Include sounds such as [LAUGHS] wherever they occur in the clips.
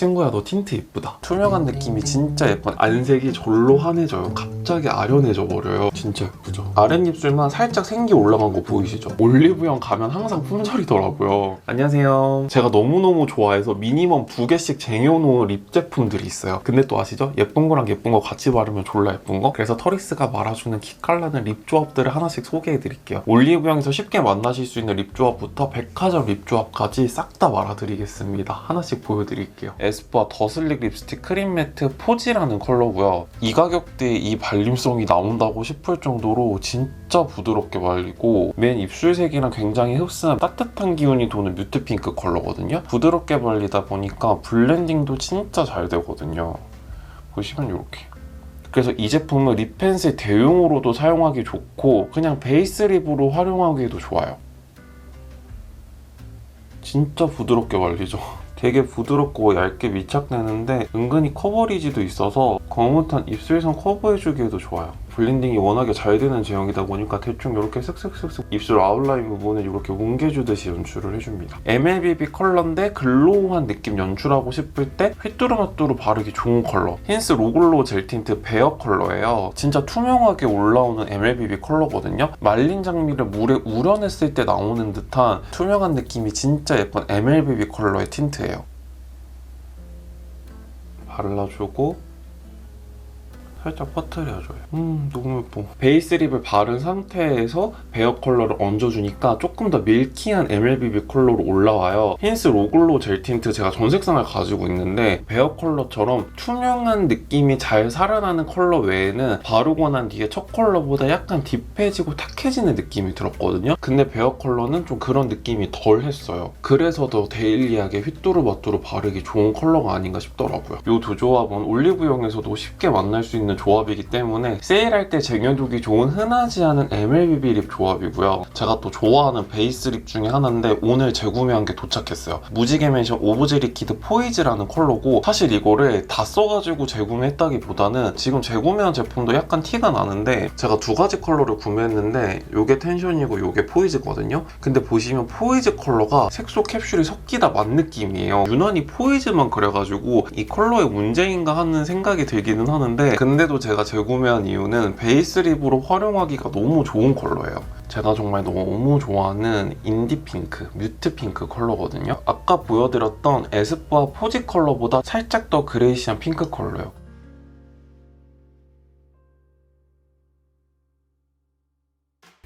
친구야 너 틴트 예쁘다. 투명한 느낌이 진짜 예쁜 안색이 절로 환해져요. 갑자기 아련해져 버려요. 진짜 예쁘죠. 아랫입술만 살짝 생기 올라간 거 보이시죠? 올리브영 가면 항상 품절이더라고요. 안녕하세요. 제가 너무너무 좋아해서 미니멈 두 개씩 쟁여놓은 립 제품들이 있어요. 근데 또 아시죠? 예쁜 거랑 예쁜 거 같이 바르면 졸라 예쁜 거? 그래서 터리스가 말아주는 키칼라는 립 조합들을 하나씩 소개해 드릴게요. 올리브영에서 쉽게 만나실 수 있는 립 조합부터 백화점 립 조합까지 싹 다 말아드리겠습니다. 하나씩 보여드릴게요 에스쁘아 더슬릭 립스틱 크림 매트 포지라는 컬러고요. 이 가격대에 이 발림성이 나온다고 싶을 정도로 진짜 부드럽게 발리고 맨 입술색이랑 굉장히 흡사한 따뜻한 기운이 도는 뮤트 핑크 컬러거든요. 부드럽게 발리다 보니까 블렌딩도 진짜 잘 되거든요. 보시면 이렇게. 그래서 이 제품은 립 펜슬 대용으로도 사용하기 좋고 그냥 베이스 립으로 활용하기도 좋아요. 진짜 부드럽게 발리죠 되게 부드럽고 얇게 밀착되는데 은근히 커버리지도 있어서 거뭇한 입술선 커버해주기에도 좋아요. 블렌딩이 워낙에 잘 되는 제형이다 보니까 대충 이렇게 슥슥슥슥 입술 아웃라인 부분을 이렇게 뭉개주듯이 연출을 해줍니다. MLBB 컬러인데 글로우한 느낌 연출하고 싶을 때 휘뚜루마뚜루 바르기 좋은 컬러. 힌스 로글로 젤 틴트 베어 컬러예요. 진짜 투명하게 올라오는 MLBB 컬러거든요. 말린 장미를 물에 우려냈을 때 나오는 듯한 투명한 느낌이 진짜 예쁜 MLBB 컬러의 틴트예요. 발라주고 살짝 퍼트려줘요. 음, 너무 예뻐. 베이스 립을 바른 상태에서 베어 컬러를 얹어주니까 조금 더 밀키한 MLBB 컬러로 올라와요. 힌스 로글로 젤 틴트 제가 전 색상을 가지고 있는데 베어 컬러처럼 투명한 느낌이 잘 살아나는 컬러 외에는 바르고 난 뒤에 첫 컬러보다 약간 딥해지고 탁해지는 느낌이 들었거든요. 근데 베어 컬러는 좀 그런 느낌이 덜 했어요. 그래서 더 데일리하게 휘뚜루마뚜루 바르기 좋은 컬러가 아닌가 싶더라고요. 이 두 조합은 올리브영에서도 쉽게 만날 수 있는 조합이기 때문에 세일할 때 쟁여두기 좋은 흔하지 않은 MLBB 립 조합이고요. 제가 또 좋아하는 베이스 립 중에 하나인데 오늘 재구매한 게 도착했어요. 무지개 맨션 오브제 리퀴드 포이즈라는 컬러고 사실 이거를 다 써가지고 재구매했다기보다는 지금 재구매한 제품도 약간 티가 나는데 제가 두 가지 컬러를 구매했는데 이게 텐션이고 이게 포이즈거든요. 근데 보시면 포이즈 컬러가 색소 캡슐이 섞이다 만 느낌이에요. 유난히 포이즈만 그래가지고 이 컬러의 문제인가 하는 생각이 들기는 하는데 근데 도 제가 재구매한 이유는 베이스 립으로 활용하기가 너무 좋은 컬러예요. 제가 정말 너무 좋아하는 인디 핑크, 뮤트 핑크 컬러거든요. 아까 보여드렸던 에스쁘아 포지 컬러보다 살짝 더 그레이시한 핑크 컬러예요.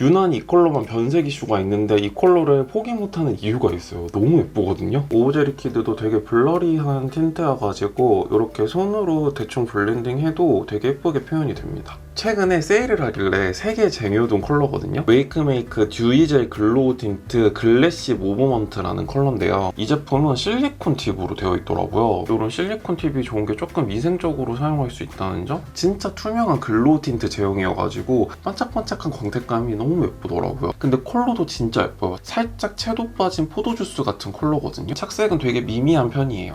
유난히 이 컬러만 변색 이슈가 있는데 이 컬러를 포기 못하는 이유가 있어요. 너무 예쁘거든요. 오브제 리퀴드도 되게 블러리한 틴트여가지고 이렇게 손으로 대충 블렌딩 해도 되게 예쁘게 표현이 됩니다. 최근에 세일을 하길래 3개 쟁여둔 컬러거든요. 웨이크메이크 듀이젤 글로우 틴트 글래시 모브먼트라는 컬러인데요. 이 제품은 실리콘 팁으로 되어 있더라고요. 이런 실리콘 팁이 좋은 게 조금 위생적으로 사용할 수 있다는 점? 진짜 투명한 글로우 틴트 제형이어가지고 반짝반짝한 광택감이 너무 예쁘더라고요. 근데 컬러도 진짜 예뻐요. 살짝 채도 빠진 포도주스 같은 컬러거든요. 착색은 되게 미미한 편이에요.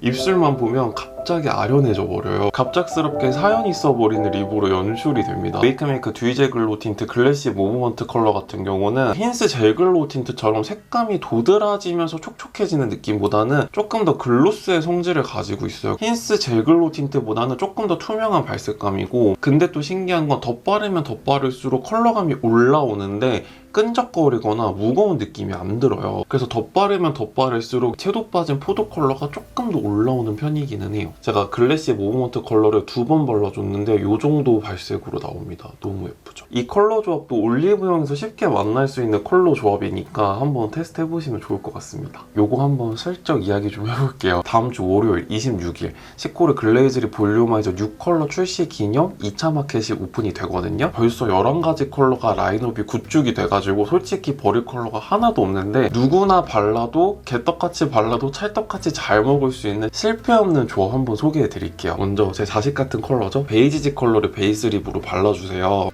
입술만 보면 갑 자기 아련해져 버려요. 갑작스럽게 사연 있어 버리는 립으로 연출이 됩니다. 메이크메이크 듀이젤 글로우 틴트 글래시 모브먼트 컬러 같은 경우는 힌스 젤 글로우 틴트처럼 색감이 도드라지면서 촉촉해지는 느낌보다는 조금 더 글로스의 성질을 가지고 있어요. 힌스 젤 글로우 틴트보다는 조금 더 투명한 발색감이고 근데 또 신기한 건 덧바르면 덧바를수록 컬러감이 올라오는데 끈적거리거나 무거운 느낌이 안 들어요. 그래서 덧바르면 덧바를수록 채도 빠진 포도 컬러가 조금 더 올라오는 편이기는 해요. 제가 글래시 모브먼트 컬러를 두 번 발라줬는데 이 정도 발색으로 나옵니다. 너무 예쁘죠? 이 컬러 조합도 올리브영에서 쉽게 만날 수 있는 컬러 조합이니까 한번 테스트 해보시면 좋을 것 같습니다. 요거 한번 슬쩍 이야기 좀 해볼게요. 다음 주 월요일 26일 시코르 글레이즈리 볼륨아이저 6컬러 출시 기념 2차 마켓이 오픈이 되거든요. 벌써 11가지 컬러가 라인업이 구축이 돼가지고 솔직히 버릴 컬러가 하나도 없는데 누구나 발라도 개떡같이 발라도 찰떡같이 잘 먹을 수 있는 실패 없는 조합 한번 소개해 드릴게요. 먼저 제 자식 같은 컬러죠. 베이지지 컬러를 베이스 립으로 발라주세요.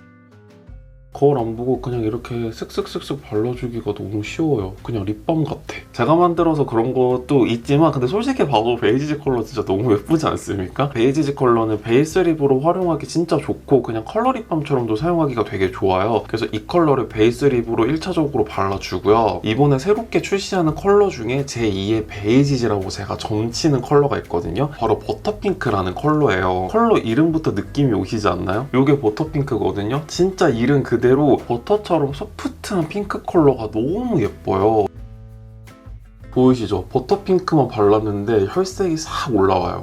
거울 안 보고 그냥 이렇게 슥슥슥슥 발라주기가 너무 쉬워요. 그냥 립밤 같아. 제가 만들어서 그런 것도 있지만 근데 솔직히 봐도 베이지지 컬러 진짜 너무 예쁘지 않습니까? 베이지지 컬러는 베이스 립으로 활용하기 진짜 좋고 그냥 컬러 립밤처럼도 사용하기가 되게 좋아요. 그래서 이 컬러를 베이스 립으로 1차적으로 발라주고요. 이번에 새롭게 출시하는 컬러 중에 제2의 베이지지라고 제가 점치는 컬러가 있거든요. 바로 버터핑크라는 컬러예요. 컬러 이름부터 느낌이 오시지 않나요? 이게 버터핑크거든요. 진짜 이름 그대로 버터처럼 소프트한 핑크 컬러가 너무 예뻐요. 보이시죠? 버터핑크만 발랐는데 혈색이 싹 올라와요.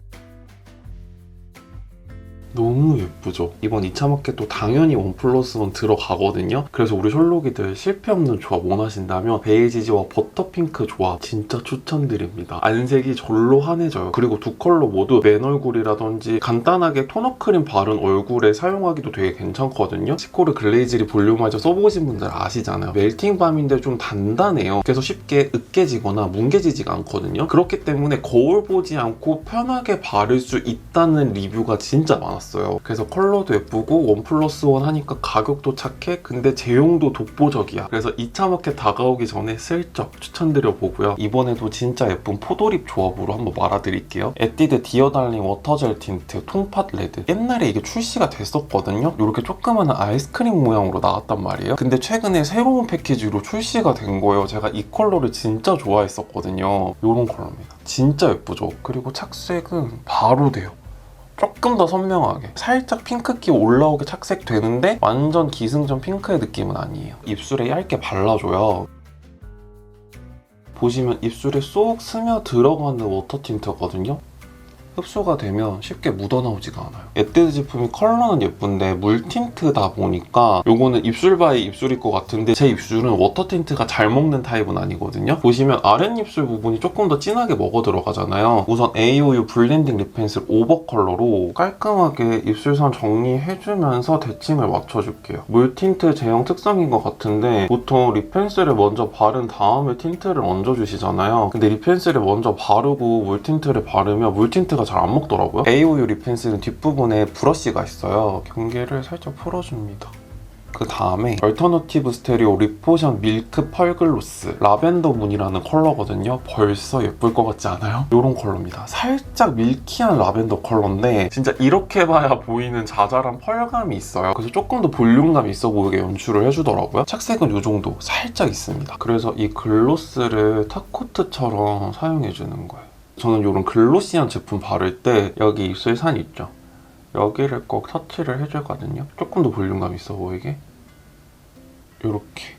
너무 예쁘죠? 이번 2차 마켓도 당연히 원 플러스 원 들어가거든요. 그래서 우리 셜록이들 실패 없는 조합 원하신다면 베이지지와 버터핑크 조합 진짜 추천드립니다. 안색이 절로 환해져요. 그리고 두 컬러 모두 맨 얼굴이라든지 간단하게 토너 크림 바른 얼굴에 사용하기도 되게 괜찮거든요. 시코르 글레이즈리 볼륨마이저 써보신 분들 아시잖아요. 멜팅 밤인데 좀 단단해요. 그래서 쉽게 으깨지거나 뭉개지지가 않거든요. 그렇기 때문에 거울 보지 않고 편하게 바를 수 있다는 리뷰가 진짜 많았어요. 그래서 컬러도 예쁘고 원 플러스 원 하니까 가격도 착해. 근데 제형도 독보적이야. 그래서 2차 마켓 다가오기 전에 슬쩍 추천드려 보고요. 이번에도 진짜 예쁜 포도립 조합으로 한번 말아드릴게요. 에뛰드 디어달링 워터젤 틴트 통팥 레드. 옛날에 이게 출시가 됐었거든요. 이렇게 조그마한 아이스크림 모양으로 나왔단 말이에요. 근데 최근에 새로운 패키지로 출시가 된 거예요. 제가 이 컬러를 진짜 좋아했었거든요. 이런 컬러입니다. 진짜 예쁘죠? 그리고 착색은 바로 돼요. 조금 더 선명하게. 살짝 핑크기 올라오게 착색되는데 완전 기승전 핑크의 느낌은 아니에요. 입술에 얇게 발라줘요. 보시면 입술에 쏙 스며 들어가는 워터 틴트거든요 흡수가 되면 쉽게 묻어나오지가 않아요. 에뛰드 제품이 컬러는 예쁜데 물 틴트다 보니까 요거는 입술 바에 입술일 것 같은데 제 입술은 워터 틴트가 잘 먹는 타입은 아니거든요. 보시면 아랫입술 부분이 조금 더 진하게 먹어 들어가잖아요. 우선 AOU 블렌딩 립 펜슬 오버 컬러로 깔끔하게 입술선 정리해주면서 대칭을 맞춰줄게요. 물 틴트 제형 특성인 것 같은데 보통 립 펜슬을 먼저 바른 다음에 틴트를 얹어주시잖아요. 근데 립 펜슬을 먼저 바르고 물 틴트를 바르면 물 틴트가 잘 안 먹더라고요. AOU 립 펜슬은 뒷부분에 브러쉬가 있어요. 경계를 살짝 풀어줍니다. 그 다음에 얼터너티브 스테리오 리포션 밀크 펄글로스 라벤더 문이라는 컬러거든요. 벌써 예쁠 것 같지 않아요? 이런 컬러입니다. 살짝 밀키한 라벤더 컬러인데 진짜 이렇게 봐야 보이는 자잘한 펄감이 있어요. 그래서 조금 더 볼륨감 있어 보이게 연출을 해주더라고요. 착색은 이 정도 살짝 있습니다. 그래서 이 글로스를 탑코트처럼 사용해주는 거예요. 저는 이런 글로시한 제품 바를 때 여기 입술 산 있죠? 여기를 꼭 터치를 해주거든요. 조금 더 볼륨감 있어 보이게. 이렇게.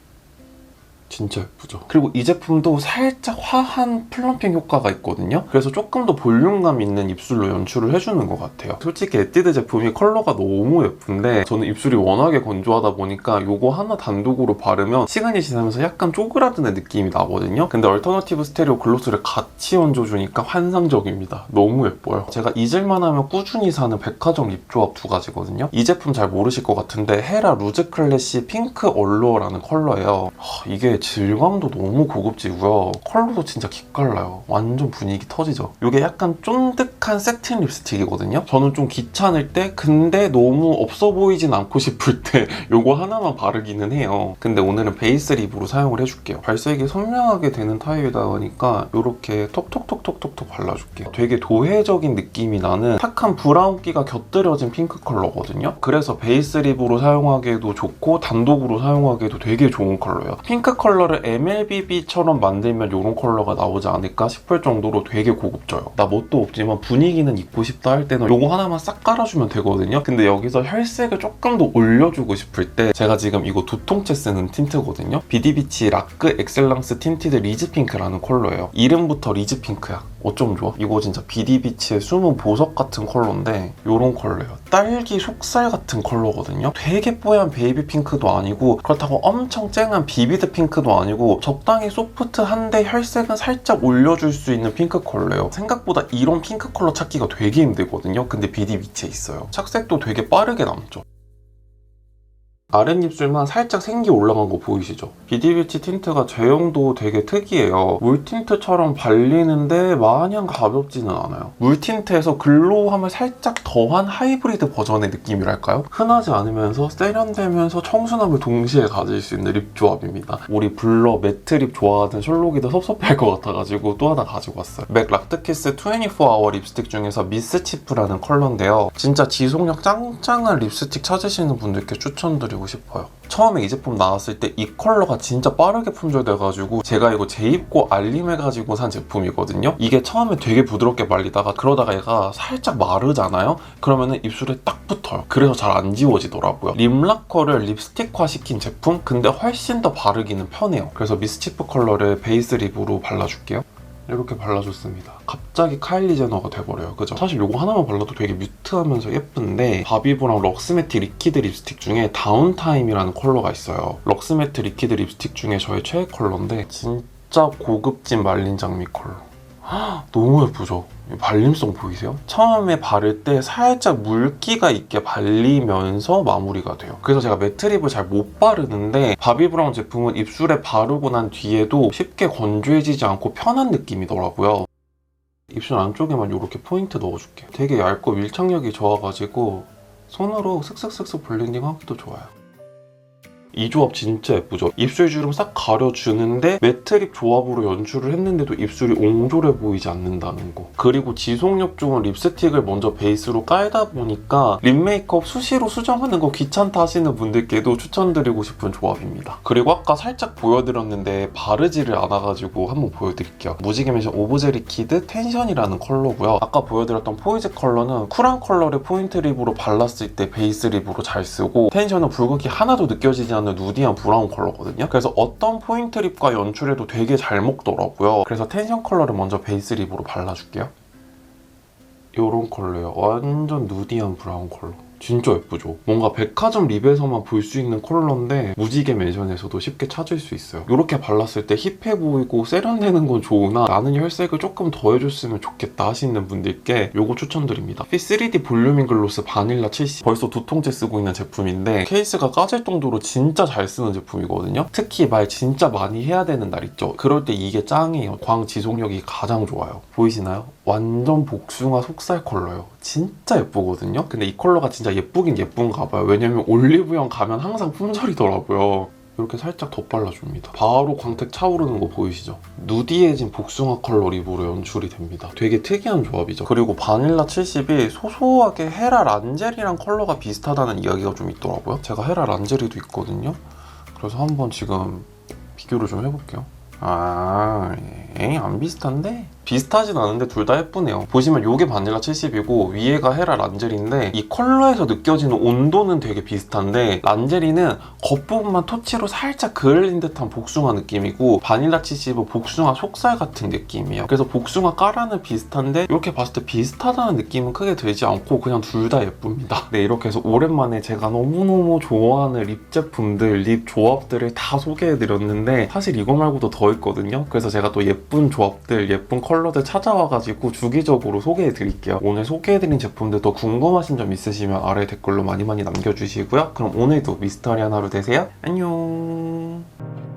진짜 예쁘죠. 그리고 이 제품도 살짝 화한 플럼핑 효과가 있거든요. 그래서 조금 더 볼륨감 있는 입술로 연출을 해주는 것 같아요. 솔직히 에뛰드 제품이 컬러가 너무 예쁜데 저는 입술이 워낙에 건조하다 보니까 이거 하나 단독으로 바르면 시간이 지나면서 약간 쪼그라드는 느낌이 나거든요. 근데 얼터너티브 스테리오 글로스를 같이 얹어주니까 환상적입니다. 너무 예뻐요. 제가 잊을만 하면 꾸준히 사는 백화점 립 조합 두 가지거든요. 이 제품 잘 모르실 것 같은데 헤라 루즈 클래시 핑크 얼로어라는 컬러예요. 하, 이게 질감도 너무 고급지고요. 컬러도 진짜 기깔나요. 완전 분위기 터지죠. 이게 약간 쫀득한 세틴 립스틱이거든요. 저는 좀 귀찮을 때 근데 너무 없어 보이진 않고 싶을 때 [LAUGHS] 이거 하나만 바르기는 해요. 근데 오늘은 베이스 립으로 사용을 해줄게요. 발색이 선명하게 되는 타입이다 보니까 이렇게 톡톡톡톡톡톡 발라줄게요. 되게 도회적인 느낌이 나는 탁한 브라운기가 곁들여진 핑크 컬러거든요. 그래서 베이스 립으로 사용하기에도 좋고 단독으로 사용하기에도 되게 좋은 컬러예요. 핑크 컬러 를 MLBB처럼 만들면 이런 컬러가 나오지 않을까 싶을 정도로 되게 고급져요. 나 뭣도 없지만 분위기는 입고 싶다 할 때는 이거 하나만 싹 깔아주면 되거든요. 근데 여기서 혈색을 조금 더 올려주고 싶을 때 제가 지금 이거 두 통째 쓰는 틴트거든요. 비디비치 라크 엑셀랑스 틴티드 리즈 핑크라는 컬러예요. 이름부터 리즈 핑크야. 어쩜 좋아? 이거 진짜 비디비치의 숨은 보석 같은 컬러인데 이런 컬러예요. 딸기 속살 같은 컬러거든요. 되게 뽀얀 베이비 핑크도 아니고 그렇다고 엄청 쨍한 비비드 핑크도 아니고 적당히 소프트한데 혈색은 살짝 올려줄 수 있는 핑크 컬러예요. 생각보다 이런 핑크 컬러 찾기가 되게 힘들거든요. 근데 비디비치에 있어요. 착색도 되게 빠르게 남죠. 아랫입술만 살짝 생기 올라간 거 보이시죠? 비디뷰티 틴트가 제형도 되게 특이해요. 물 틴트처럼 발리는데 마냥 가볍지는 않아요. 물 틴트에서 글로우함을 살짝 더한 하이브리드 버전의 느낌이랄까요? 흔하지 않으면서 세련되면서 청순함을 동시에 가질 수 있는 립 조합입니다. 우리 블러 매트 립 좋아하는 셜록이도 섭섭해할 것 같아가지고 또 하나 가지고 왔어요. 맥 락트키스 24hour 립스틱 중에서 미스 치프라는 컬러인데요. 진짜 지속력 짱짱한 립스틱 찾으시는 분들께 추천드 리고 싶어요. 처음에 이 제품 나왔을 때 이 컬러가 진짜 빠르게 품절돼가지고 제가 이거 재입고 알림해가지고 산 제품이거든요. 이게 처음에 되게 부드럽게 말리다가 그러다가 얘가 살짝 마르잖아요. 그러면은 입술에 딱 붙어요. 그래서 잘 안 지워지더라고요. 립라커를 립스틱화 시킨 제품? 근데 훨씬 더 바르기는 편해요. 그래서 미스치프 컬러를 베이스 립으로 발라줄게요. 이렇게 발라줬습니다. 갑자기 카일리 제너가 돼버려요. 그죠? 사실 이거 하나만 발라도 되게 뮤트하면서 예쁜데 바비브랑 럭스매트 리퀴드 립스틱 중에 다운타임이라는 컬러가 있어요. 럭스매트 리퀴드 립스틱 중에 저의 최애 컬러인데 진짜 고급진 말린 장미 컬러. 헉, 너무 예쁘죠? 이 발림성 보이세요? 처음에 바를 때 살짝 물기가 있게 발리면서 마무리가 돼요. 그래서 제가 매트립을 잘 못 바르는데 바비브라운 제품은 입술에 바르고 난 뒤에도 쉽게 건조해지지 않고 편한 느낌이더라고요. 입술 안쪽에만 이렇게 포인트 넣어줄게요. 되게 얇고 밀착력이 좋아가지고 손으로 슥슥슥슥 블렌딩 하기도 좋아요. 이 조합 진짜 예쁘죠? 입술 주름 싹 가려주는데 매트립 조합으로 연출을 했는데도 입술이 옹졸해 보이지 않는다는 거. 그리고 지속력 좋은 립스틱을 먼저 베이스로 깔다 보니까 립 메이크업 수시로 수정하는 거 귀찮다 하시는 분들께도 추천드리고 싶은 조합입니다. 그리고 아까 살짝 보여드렸는데 바르지를 않아가지고 한번 보여드릴게요. 무지개 맨션 오브제 리퀴드 텐션이라는 컬러고요. 아까 보여드렸던 포이즈 컬러는 쿨한 컬러를 포인트 립으로 발랐을 때 베이스 립으로 잘 쓰고 텐션은 붉은기 하나도 느껴지지 않는 누디한 브라운 컬러거든요. 그래서 어떤 포인트 립과 연출해도 되게 잘 먹더라고요. 그래서 텐션 컬러를 먼저 베이스 립으로 발라줄게요. 이런 컬러예요. 완전 누디한 브라운 컬러. 진짜 예쁘죠? 뭔가 백화점 립에서만 볼 수 있는 컬러인데 무지개 맨션에서도 쉽게 찾을 수 있어요. 이렇게 발랐을 때 힙해 보이고 세련되는 건 좋으나 나는 혈색을 조금 더 해줬으면 좋겠다 하시는 분들께 이거 추천드립니다. 피 3D 볼륨ing 글로스 바닐라 70 벌써 두 통째 쓰고 있는 제품인데 케이스가 까질 정도로 진짜 잘 쓰는 제품이거든요. 특히 말 진짜 많이 해야 되는 날 있죠. 그럴 때 이게 짱이에요. 광 지속력이 가장 좋아요. 보이시나요? 완전 복숭아 속살 컬러예요. 진짜 예쁘거든요. 근데 이 컬러가 진짜 예쁘긴 예쁜가 봐요. 왜냐면 올리브영 가면 항상 품절이더라고요. 이렇게 살짝 덧발라줍니다. 바로 광택 차오르는 거 보이시죠? 누디해진 복숭아 컬러 립으로 연출이 됩니다. 되게 특이한 조합이죠. 그리고 바닐라 70이 소소하게 헤라 란젤이랑 컬러가 비슷하다는 이야기가 좀 있더라고요. 제가 헤라 란젤이도 있거든요. 그래서 한번 지금 비교를 좀 해볼게요. 아, 에이, 안 비슷한데? 비슷하진 않은데 둘 다 예쁘네요. 보시면 요게 바닐라 70이고 위에가 헤라 란제리인데 이 컬러에서 느껴지는 온도는 되게 비슷한데 란제리는 겉부분만 터치로 살짝 그을린 듯한 복숭아 느낌이고 바닐라 70은 복숭아 속살 같은 느낌이에요. 그래서 복숭아 까라는 비슷한데 이렇게 봤을 때 비슷하다는 느낌은 크게 들지 않고 그냥 둘 다 예쁩니다. 네, 이렇게 해서 오랜만에 제가 너무너무 좋아하는 립 제품들, 립 조합들을 다 소개해드렸는데 사실 이거 말고도 더 있거든요. 그래서 제가 또 예쁜 조합들, 예쁜 컬러들 찾아와가지고 주기적으로 소개해드릴게요. 오늘 소개해드린 제품들 더 궁금하신 점 있으시면 아래 댓글로 많이 많이 남겨주시고요. 그럼 오늘도 미스터리한 하루 되세요. 안녕.